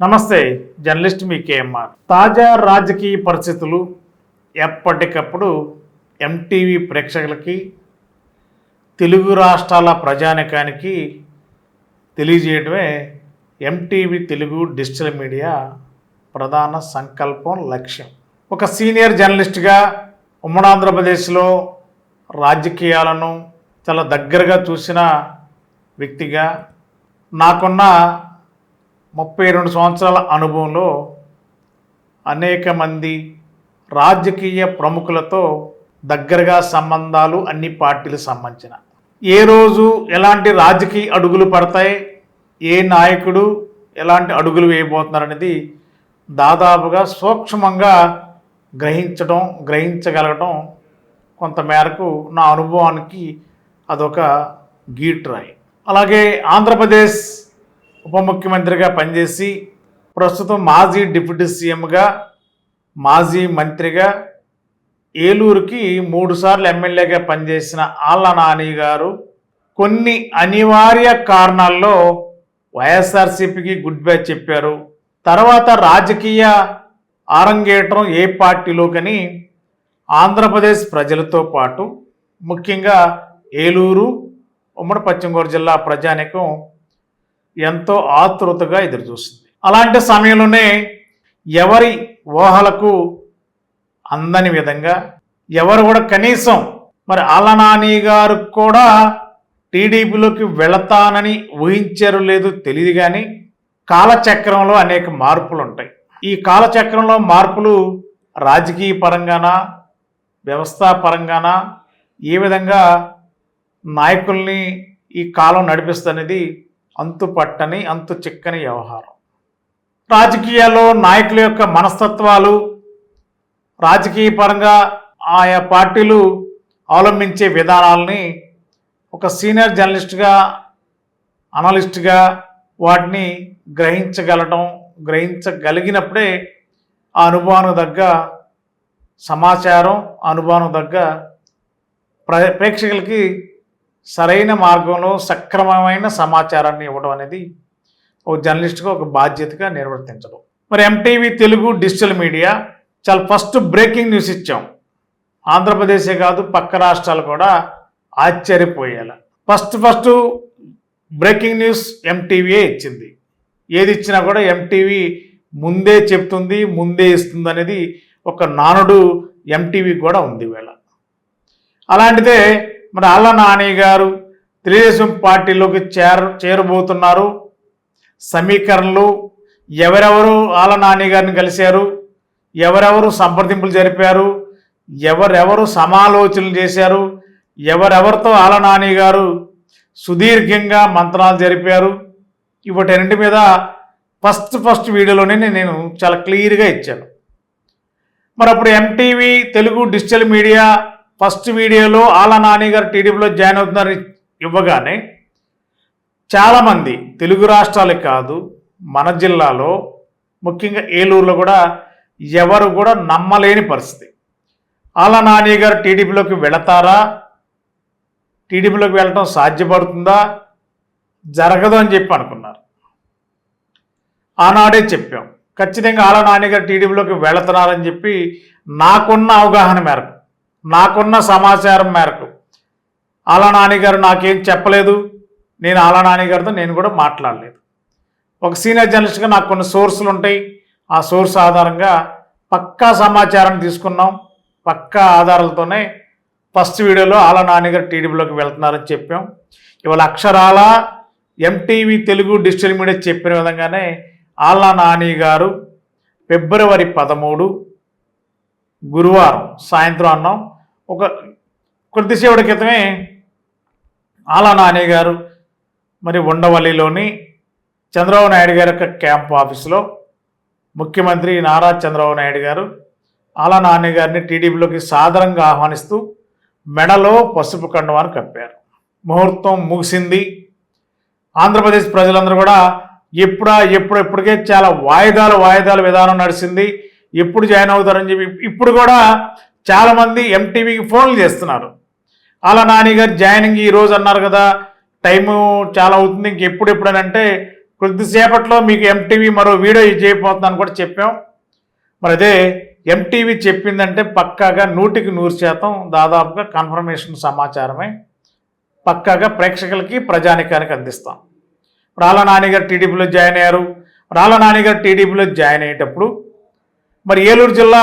నమస్తే జర్నలిస్ట్ మీ కేఎంఆర్. తాజా రాజకీయ పరిస్థితులు ఎప్పటికప్పుడు ఎంటీవీ ప్రేక్షకులకి తెలుగు రాష్ట్రాల ప్రజానికానికి తెలియజేయడమే ఎంటీవీ తెలుగు డిజిటల్ మీడియా ప్రధాన సంకల్పం లక్ష్యం. ఒక సీనియర్ జర్నలిస్ట్గా ఉమ్మడి ఆంధ్రప్రదేశ్లో రాజకీయాలను చాలా దగ్గరగా చూసిన వ్యక్తిగా నాకున్న ముప్పై రెండు సంవత్సరాల అనుభవంలో అనేక మంది రాజకీయ ప్రముఖులతో దగ్గరగా సంబంధాలు అన్ని పార్టీలకు సంబంధించిన. ఏ రోజు ఎలాంటి రాజకీయ అడుగులు పడతాయి ఏ నాయకుడు ఎలాంటి అడుగులు వేయబోతున్నారు అనేది దాదాపుగా సూక్ష్మంగా గ్రహించడం గ్రహించగలగడం కొంతమేరకు నా అనుభవానికి అదొక గీట్రాయి అలాగే ఆంధ్రప్రదేశ్ ఉప ముఖ్యమంత్రిగా పనిచేసి ప్రస్తుతం మాజీ డిప్యూటీ సీఎంగా మాజీ మంత్రిగా ఏలూరుకి మూడుసార్లు ఎమ్మెల్యేగా పనిచేసిన ఆళ్ళ నాని గారు కొన్ని అనివార్య కారణాల్లో వైఎస్ఆర్సీపీకి గుడ్ బై చెప్పారు. తర్వాత రాజకీయ ఆరంగేటం ఏ పార్టీలోకని ఆంధ్రప్రదేశ్ ప్రజలతో పాటు ముఖ్యంగా ఏలూరు ఉమ్మడి పశ్చిమ గోదావరి జిల్లా ప్రజానికం ఎంతో ఆతృతగా ఎదురుచూస్తుంది. అలాంటి సమయంలోనే ఎవరి ఊహలకు అందని విధంగా ఎవరు కూడా కనీసం మరి అలనాని గారు కూడా టీడీపీలోకి వెళతానని ఊహించారు లేదు తెలియదు కానీ కాలచక్రంలో అనేక మార్పులు ఉంటాయి. ఈ కాలచక్రంలో మార్పులు రాజకీయ పరంగానా వ్యవస్థా పరంగానా ఏ విధంగా నాయకుల్ని ఈ కాలం నడిపిస్తున్నది అంతు పట్టని అంతు చిక్కని వ్యవహారం. రాజకీయాల్లో నాయకుల యొక్క మనస్తత్వాలు రాజకీయ పరంగా ఆయా పార్టీలు అవలంబించే విధానాలని ఒక సీనియర్ జర్నలిస్ట్గా అనలిస్ట్గా వాటిని గ్రహించగలటం గ్రహించగలిగినప్పుడే ఆ అనుభవానికి తగ్గ సమాచారం ఆ అనుభవానికి తగ్గ ప్ర ప్రేక్షకులకి సరైన మార్గంలో సక్రమమైన సమాచారాన్ని ఇవ్వడం అనేది ఒక జర్నలిస్ట్గా ఒక బాధ్యతగా నిర్వర్తించడం. మరి ఎంటీవీ తెలుగు డిజిటల్ మీడియా చాలా ఫస్ట్ బ్రేకింగ్ న్యూస్ ఇచ్చాం. ఆంధ్రప్రదేశే కాదు పక్క రాష్ట్రాలు కూడా ఆశ్చర్యపోయేలా. ఫస్ట్ ఫస్ట్ బ్రేకింగ్ న్యూస్ ఎంటీవీయే ఇచ్చింది. ఏది ఇచ్చినా కూడా ఎంటీవీ ముందే చెప్తుంది ముందే ఇస్తుంది అనేది ఒక నానుడు ఎంటీవీ కూడా ఉంది వేళ అలాంటిదే మరి అల్ల నాని గారు తెలుగుదేశం పార్టీలోకి చేర చేరబోతున్నారు. సమీకరణలు ఎవరెవరు ఆల నాని గారిని కలిశారు ఎవరెవరు సంప్రదింపులు జరిపారు ఎవరెవరు సమాలోచనలు చేశారు ఎవరెవరితో ఆల నాని గారు సుదీర్ఘంగా మంత్రాలు జరిపారు. ఇవటన్నింటి మీద ఫస్ట్ ఫస్ట్ వీడియోలోనే నేను చాలా క్లియర్గా ఇచ్చాను. మరి అప్పుడు MTV Telugu digital media first వీడియోలో ఆల నాని గారు టీడీపీలో జాయిన్ అవుతున్నారని ఇవ్వగానే చాలామంది తెలుగు రాష్ట్రాలే కాదు మన జిల్లాలో ముఖ్యంగా ఏలూరులో కూడా ఎవరు కూడా నమ్మలేని పరిస్థితి. ఆల నాని గారు టీడీపీలోకి వెళతారా? టీడీపీలోకి వెళ్ళటం సాధ్యపడుతుందా? జరగదు అని చెప్పి అనుకున్నారు. ఆనాడే చెప్పాం ఖచ్చితంగా ఆల నాని గారు టీడీపీలోకి వెళుతున్నారని చెప్పి నాకున్న అవగాహన మేరకు. నాకున్న సమాచారం మేరకు. ఆలా నాన్నగారు నాకేం చెప్పలేదు. నేను ఆలా నాన్నగారితో నేను కూడా మాట్లాడలేదు. ఒక సీనియర్ జర్నలిస్ట్గా నాకు కొన్ని సోర్సులు ఉంటాయి. ఆ సోర్స్ ఆధారంగా పక్కా సమాచారం తీసుకున్నాం. పక్కా ఆధారాలతోనే ఫస్ట్ వీడియోలో ఆలా నాన్నగారు టీడీపీలోకి వెళ్తున్నారని చెప్పాం. ఇవాళ అక్షరాల ఎంటీవీ తెలుగు డిజిటల్ మీడియా చెప్పిన విధంగానే ఆళ్ళ నాని గారు ఫిబ్రవరి పదమూడు గురువారం సాయంత్రం అన్నాం. ఒక కొద్దిసేపటి క్రితమే ఆలా నాని గారు మరి ఉండవల్లిలోని చంద్రబాబు నాయుడు గారి యొక్క క్యాంప్ ఆఫీసులో ముఖ్యమంత్రి నారా చంద్రబాబు నాయుడు గారు ఆలా నాని గారిని టీడీపీలోకి సాదరంగా ఆహ్వానిస్తూ మెడలో పసుపు కండువాన్ని కప్పారు. ముహూర్తం ముగిసింది. ఆంధ్రప్రదేశ్ ప్రజలందరూ కూడా ఎప్పుడా ఎప్పుడు ఎప్పటికే చాలా వాయిదాలు వాయిదాల విధానం నడిచింది ఎప్పుడు జాయిన్ అవుతారని చెప్పి ఇప్పుడు కూడా చాలామంది ఎంటీవీకి ఫోన్లు చేస్తున్నారు. అలా నాని గారు జాయినింగ్ ఈరోజు అన్నారు కదా టైము చాలా అవుతుంది ఇంకెప్పుడు ఎప్పుడు అని అంటే కొద్దిసేపట్లో మీకు ఎంటీవీ మరో వీడియో చేయబోతుందని కూడా చెప్పాం. మరి అదే ఎంటీవీ చెప్పిందంటే పక్కాగా నూటికి నూరు శాతం దాదాపుగా కన్ఫర్మేషన్ సమాచారమే. పక్కాగా ప్రేక్షకులకి ప్రజానికానికి అందిస్తాం. రాళ్ళ నానిగారు టీడీపీలో జాయిన్ అయ్యారు. రాళ్ళ నానిగారు టీడీపీలో జాయిన్ అయ్యేటప్పుడు మరి ఏలూరు జిల్లా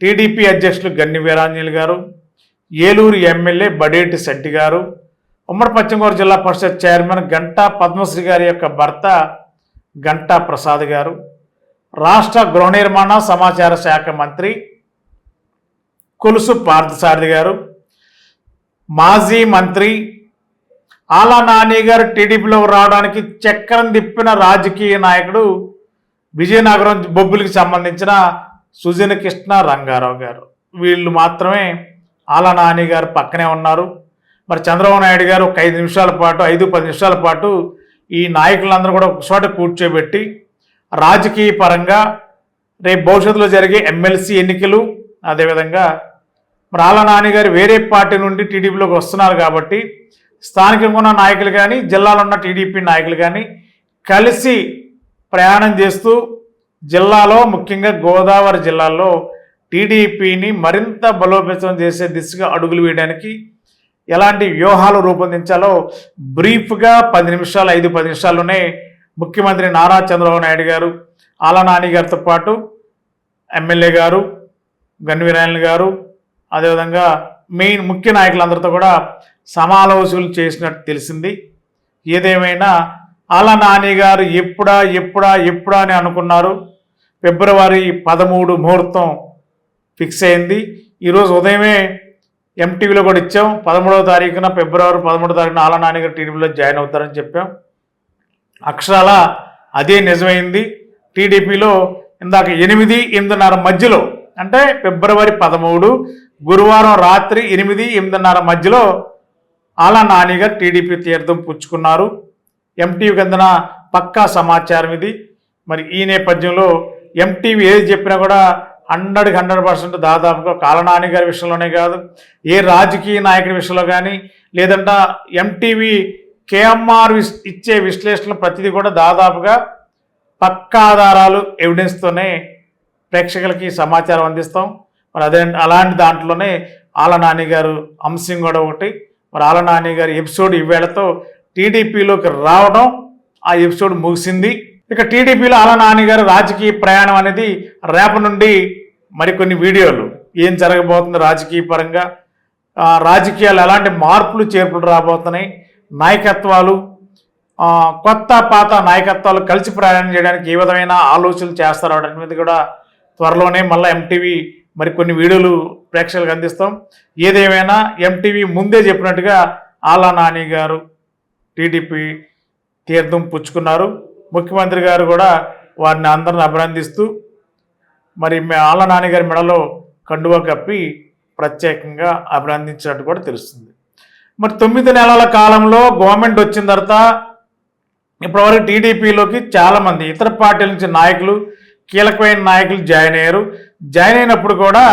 టీడీపీ అధ్యక్షులు గన్ని వీరాంజలి గారు ఏలూరు ఎమ్మెల్యే బడేటి శెట్టి గారు ఉమ్మడి పశ్చిమ గోదావరి జిల్లా పరిషత్ చైర్మన్ గంటా పద్మశ్రీ గారి యొక్క భర్త గంటా ప్రసాద్ గారు రాష్ట్ర గృహ నిర్మాణ సమాచార శాఖ మంత్రి కొలుసు పార్థసారథి గారు మాజీ మంత్రి ఆలా నాని గారు టీడీపీలో రావడానికి చక్రం తిప్పిన రాజకీయ నాయకుడు విజయనగరం బొబ్బులకి సంబంధించిన సుజన కృష్ణ రంగారావు గారు. వీళ్ళు మాత్రమే ఆలా నాని గారు పక్కనే ఉన్నారు. మరి చంద్రబాబు నాయుడు గారు ఒక ఐదు నిమిషాల పాటు ఐదు పది నిమిషాల పాటు ఈ నాయకులందరూ కూడా ఒక చోట కూర్చోబెట్టి రాజకీయ పరంగా రేపు భవిష్యత్తులో జరిగే ఎమ్మెల్సీ ఎన్నికలు అదేవిధంగా మరి ఆళ్ళ నాని గారు వేరే పార్టీ నుండి టీడీపీలోకి వస్తున్నారు కాబట్టి స్థానికంగా ఉన్న నాయకులు కానీ జిల్లాలో ఉన్న టీడీపీ నాయకులు కానీ కలిసి ప్రయాణం చేస్తూ జిల్లాలో ముఖ్యంగా గోదావరి జిల్లాలో టీడీపీని మరింత బలోపేతం చేసే దిశగా అడుగులు వేయడానికి ఎలాంటి వ్యూహాలు రూపొందించాలో బ్రీఫ్గా పది నిమిషాలు ఐదు పది నిమిషాల్లోనే ముఖ్యమంత్రి నారా చంద్రబాబు నాయుడు గారు ఆలనాని గారితో పాటు ఎమ్మెల్యే గారు గన్వీరాయణ గారు అదేవిధంగా మెయిన్ ముఖ్య నాయకులందరితో కూడా సమాలోచనలు చేసినట్టు తెలిసింది. ఏదేమైనా అలా నాని గారు ఎప్పుడా ఎప్పుడా ఎప్పుడా అని అనుకున్నారు. ఫిబ్రవరి పదమూడు ముహూర్తం ఫిక్స్ అయింది. ఈరోజు ఉదయమే ఎంటీవీలో కూడా ఇచ్చాం. పదమూడవ తారీఖున ఫిబ్రవరి పదమూడవ తారీఖున ఆలా నాని టీడీపీలో జాయిన్ అవుతారని చెప్పాం. అక్షరాల అదే నిజమైంది. టీడీపీలో ఇందాక ఎనిమిది ఎనిమిదిన్నర మధ్యలో అంటే ఫిబ్రవరి పదమూడు గురువారం రాత్రి ఎనిమిది ఎనిమిదిన్నర మధ్యలో ఆలా నానిగారు టీడీపీ తీర్థం పుచ్చుకున్నారు. ఎంటీవీకి అందిన పక్కా సమాచారం ఇది. మరి ఈ నేపథ్యంలో ఎంటీవీ ఏది చెప్పినా కూడా హండ్రెడ్కి హండ్రెడ్ పర్సెంట్ దాదాపుగా కాలనాని గారి విషయంలోనే కాదు ఏ రాజకీయ నాయకుడి విషయంలో కానీ లేదంటే ఎంటీవీ కేఎంఆర్ ఇచ్చే విశ్లేషణ ప్రతిదీ కూడా దాదాపుగా పక్కా ఆధారాలు ఎవిడెన్స్తోనే ప్రేక్షకులకి సమాచారం అందిస్తాం. మరి అదే అలాంటి దాంట్లోనే ఆల నాని గారు అంశం కూడా ఒకటి. మరి ఆల నాని గారి ఎపిసోడ్ ఈవేళతో టీడీపీలోకి రావడం ఆ ఎపిసోడ్ ముగిసింది. ఇక టీడీపీలో అలా నాని గారు రాజకీయ ప్రయాణం అనేది రేపటి నుండి మరికొన్ని వీడియోలు. ఏం జరగబోతుంది రాజకీయ పరంగా? రాజకీయాలు ఎలాంటి మార్పులు చేర్పులు రాబోతున్నాయి? నాయకత్వాలు కొత్త పాత నాయకత్వాలు కలిసి ప్రయాణం చేయడానికి ఏ విధమైన ఆలోచనలు చేస్తారు వాటి మీద కూడా త్వరలోనే మళ్ళీ ఎంటీవీ మరి కొన్ని వీడియోలు ప్రేక్షకులకు అందిస్తాం. ఏదేమైనా ఎంటీవీ ముందే చెప్పినట్టుగా ఆలా నాని గారు టీడీపీ తీర్థం పుచ్చుకున్నారు. ముఖ్యమంత్రి గారు కూడా వారిని అందరిని అభినందిస్తూ మరి మే- ఆళ్ళ నాన్నగారి మెడలో కండువా కప్పి ప్రత్యేకంగా అభినందించినట్టు కూడా తెలుస్తుంది. మరి తొమ్మిది నెలల కాలంలో గవర్నమెంట్ వచ్చిన తర్వాత ఇప్పటివరకు టీడీపీలోకి చాలామంది ఇతర పార్టీల నుంచి నాయకులు కీలకమైన నాయకులు జాయిన్ అయ్యారు. జాయిన్ అయినప్పుడు కూడా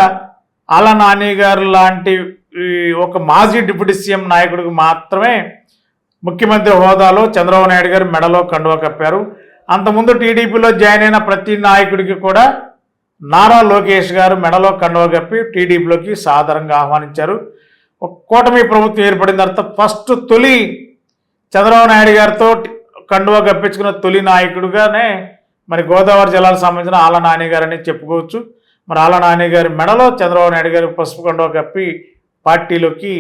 ఆల నాని గారు లాంటి ఈ, ఒక మాజీ డిప్యూటీ సీఎం నాయకుడికి మాత్రమే ముఖ్యమంత్రి హోదాలో చంద్రబాబు నాయుడు గారు మెడలో కండువా కప్పారు. అంతకుముందు టీడీపీలో జాయిన్ అయిన ప్రతి నాయకుడికి కూడా నారా లోకేష్ గారు మెడలో కండువా కప్పి టీడీపీలోకి సాదరంగా ఆహ్వానించారు. కూటమి ప్రభుత్వం ఏర్పడిన తర్వాత ఫస్ట్ తొలి చంద్రబాబు నాయుడు గారితో కండువా కప్పించుకున్న తొలి నాయకుడుగానే మరి గోదావరి జిల్లాకు సంబంధించిన ఆల నాని గారని చెప్పుకోవచ్చు. మరి ఆల నాని గారి మెడలో చంద్రబాబు నాయుడు గారి పసుపు కండువా కప్పి పార్టీలోకి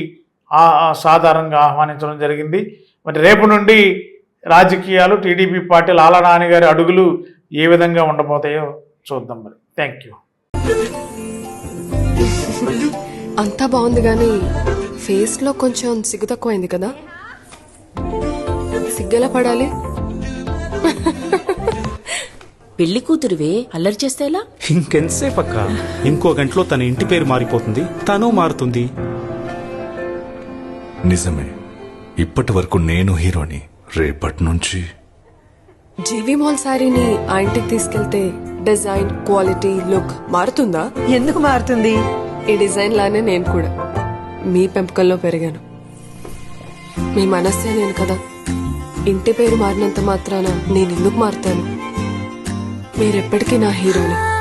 సాధారణంగా ఆహ్వానించడం జరిగింది. మరి రేపు నుండి రాజకీయాలు టీడీపీ పార్టీలు ఆల నాని గారి అడుగులు ఏ విధంగా ఉండబోతాయో చూద్దాం మరి. థ్యాంక్ యూ అంతా బాగుంది కానీ ఫేస్లో కొంచెం సిగ్గు తక్కువైంది కదా? సిగ్గెలా పడాలి? పెళ్ళి కూతురువే? అల్లరి చేస్తే ఎలా? ఇంకెంతసేపు అక్క? ఇంకో గంటలో తన ఇంటి పేరు మారిపోతుంది తను మారుతుంది. నిజమే. ఇప్పటి వరకు నేను హీరోని రేపటి నుంచి. జీవి మాల్ శారీని ఆ ఇంటికి తీసుకెళ్తే డిజైన్ క్వాలిటీ లుక్ మారుతుందా? ఎందుకు మారుతుంది? ఈ డిజైన్ లానే నేను కూడా. మీ పెంపకంలో పెరిగాను. మీ మనస్సే నేను కదా. ఇంటి పేరు మారినంత మాత్రాన నేను ఎందుకు మారుతాను? మీరెప్పటికీ నా హీరోని.